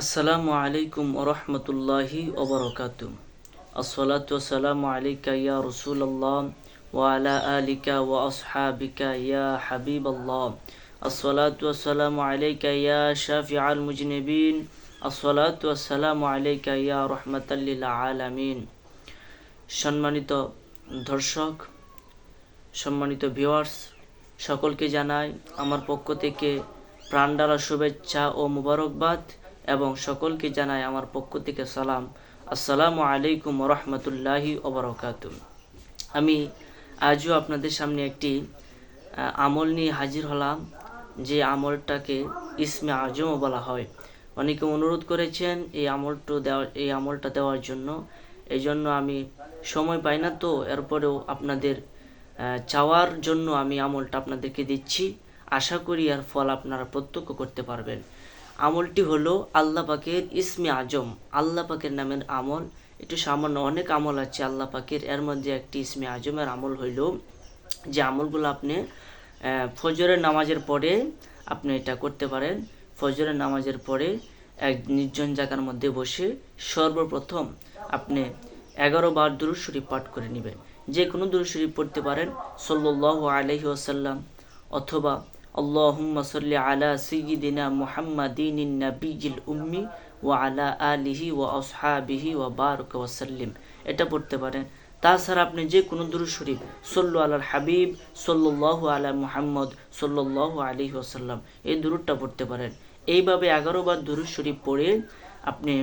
আসসালামু আলাইকুম ওরহমতুল্লাহি ওবরকাত আসসালাতু আসসালামু আলাইকা ইয়া রাসূলুল্লাহ ওয়া আলা আলিকা ওয়া আসহাবিকা ইয়া হাবিবাল্লাহ। আসসালাতু আসসালামু আলাইকা ইয়া শাফিআল মুজনিবিন। আসসালাতু আসসালামু আলাইকা ইয়া রাহমাতাল লিল আলামিন। সম্মানিত দর্শক, সম্মানিত ভিউয়ার্স, সকলকে জানাই আমার পক্ষ থেকে প্রাণডালা শুভেচ্ছা ও মুবারকবাদ। এবং সকলকে জানাই আমার পক্ষ থেকে সালাম। আসসালামু আলাইকুম রহমতুল্লাহি ওবরকাত আমি আজও আপনাদের সামনে একটি আমল নিয়ে হাজির হলাম, যে আমলটাকে ইসমে আজমও বলা হয়। অনেকে অনুরোধ করেছেন এই আমলটা দেওয়া, এই আমলটা দেওয়ার জন্য। এই জন্য আমি সময় পাই না তো, এরপরেও আপনাদের চাওয়ার জন্য আমি আমলটা আপনাদেরকে দিচ্ছি। আশা করি এর ফল আপনারা প্রত্যক্ষ করতে পারবেন। আমলটি হলো আল্লাহ পাকের ইসমে আজম। আল্লাহ পাকের নামের আমল। একটু সামান্য অনেক আমল আছে আল্লাহ পাকের। এর মধ্যে একটি ইসমে আজমের আমল হইল যে আমলগুলো আপনি ফজরের নামাজের পরে আপনি এটা করতে পারেন। ফজরের নামাজের পরে এক নির্জন জায়গার মধ্যে বসে সর্বপ্রথম আপনি এগারো বার দুরুদ শরীফ পাঠ করে নেবেন। যে কোনো দুরুদ শরীফ পড়তে পারেন সল্লাহ আলহি আসাল্লাম অথবা আলা মুহাম্মাদিন নাবিয়িল উম্মি ওয়া আলা আলিহি ওয়া আসহাবিহি ওয়া বারাক ওয়া সাল্লিম এটা পড়তে পারেন। তাছাড়া আপনি যে কোনো দুরুদ শরীফ, সল্লু আলাল হাবিব, সল্লাল্লাহু আলা মুহাম্মদ, সল্লাল্লাহু আলাইহি ওয়াসাল্লাম, এই দুরুদটা পড়তে পারেন। এইভাবে এগারো বার দুরুদ শরীফ পড়ে আপনি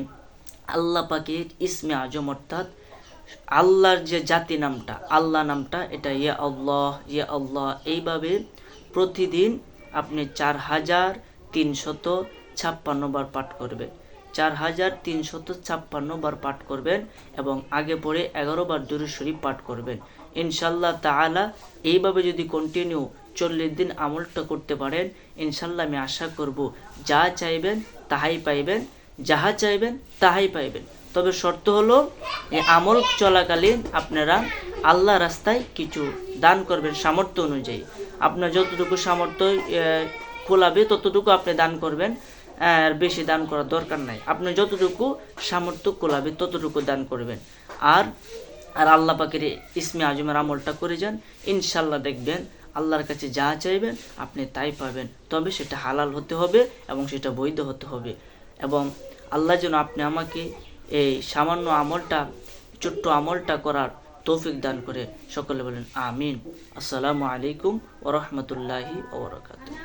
আল্লাহ পাকের ইসমে আজম অর্থাৎ আল্লাহর যে জাতি নামটা, আল্লাহ নামটা, এটা ইয়া আল্লাহ ইয়া আল্লাহ, এইভাবে প্রতিদিন আপনি চার হাজার তিনশত ছাপ্পান্ন বার পাঠ করবেন। চার হাজার তিনশত ছাপ্পান্ন বার পাঠ করবেন এবং আগে পরে এগারো বার দুরু শরীফ পাঠ করবেন। ইনশাল্লাহ তাআলা এইভাবে যদি কন্টিনিউ চল্লিশ দিন আমলটা করতে পারেন ইনশাল্লাহ আমি আশা করব যা চাইবেন তাহাই পাইবেন, যাহা চাইবেন তাহাই পাইবেন। তবে শর্ত হলো আমল চলাকালীন আপনারা আল্লাহ রাস্তায় কিছু দান করবেন সামর্থ্য অনুযায়ী। আপনার যতটুকু সামর্থ্য কোলাবে ততটুকু আপনি দান করবেন। আর বেশি দান করার দরকার নাই। আপনি যতটুকু সামর্থ্য কোলাবে ততটুকু দান করবেন। আর আর আল্লাহ পাকের ইসমে আজমের আমলটা করে যান। ইনশাল্লাহ দেখবেন আল্লাহর কাছে যা চাইবেন আপনি তাই পাবেন। তবে সেটা হালাল হতে হবে এবং সেটা বৈধ হতে হবে। এবং আল্লাহ যেন আপনি আমাকে এই সামান্য আমলটা, ছোট্ট আমলটা করার তৌফিক দান করে সকলে বলেন আমিন। আসসালামু আলাইকুম ওরহমতুল্লাহি ওবরাকাতুহ